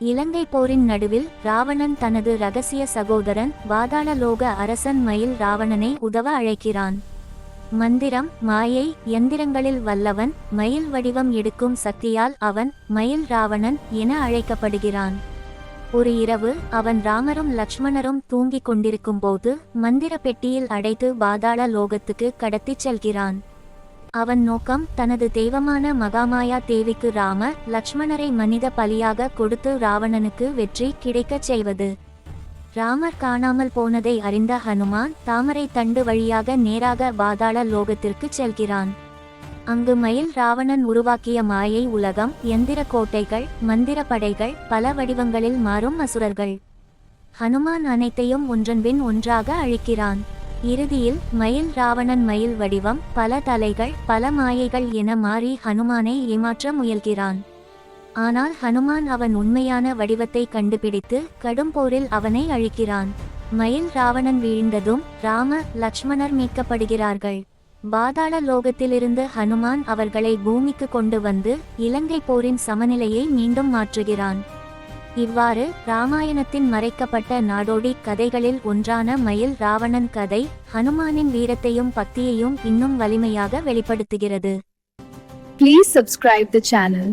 இலங்கை போரின் நடுவில் ராவணன் தனது ரகசிய சகோதரன் வாதாளலோக அரசன் மயில் ராவணனை உதவ அழைக்கிறான். மந்திரம் மாயை எந்திரங்களில் வல்லவன் மயில் வடிவம் எடுக்கும் சக்தியால் அவன் மயில் ராவணன் என அழைக்கப்படுகிறான். ஒரு இரவு அவன் ராமரும் லக்ஷ்மணரும் தூங்கிக் கொண்டிருக்கும்போது மந்திர பெட்டியில் அடைத்து பாதாள லோகத்துக்கு கடத்திச் செல்கிறான். அவன் நோக்கம் தனது தெய்வமான மகாமாயா தேவிக்கு ராம லக்ஷ்மணரை மனித பலியாக கொடுத்து ராவணனுக்கு வெற்றி கிடைக்கச் செய்வது. ராமர் காணாமல் போனதை அறிந்த ஹனுமான் தாமரை தண்டு வழியாக நேராக பாதாள லோகத்திற்கு செல்கிறான். அங்கு மயில் ராவணன் உருவாக்கிய மாயை உலகம் எந்திர கோட்டைகள் மந்திர படைகள் பல வடிவங்களில் மாறும் அசுரர்கள். ஹனுமான் அனைத்தையும் ஒன்றன்பின் ஒன்றாக அழிக்கிறான். இறுதியில் மயில் ராவணன் மயில் வடிவம் பல தலைகள் பல மாயைகள் என மாறி ஹனுமானை ஏமாற்ற முயல்கிறான். ஆனால் ஹனுமான் அவன் உண்மையான வடிவத்தை கண்டுபிடித்து கடும் போரில் அவனை அழிக்கிறான். மயில் ராவணன் வீழ்ந்ததும் ராம லக்ஷ்மணர் மீட்கப்படுகிறார்கள். பாதாள லோகத்திலிருந்து ஹனுமான் அவர்களை பூமிக்கு கொண்டு வந்து இலங்கை போரின் சமநிலையை மீண்டும் மாற்றுகிறான். இவ்வாறு ராமாயணத்தின் மறைக்கப்பட்ட நாடோடி கதைகளில் ஒன்றான மயில் ராவணன் கதை ஹனுமானின் வீரத்தையும் பக்தியையும் இன்னும் வலிமையாக வெளிப்படுத்துகிறது. Please subscribe the channel.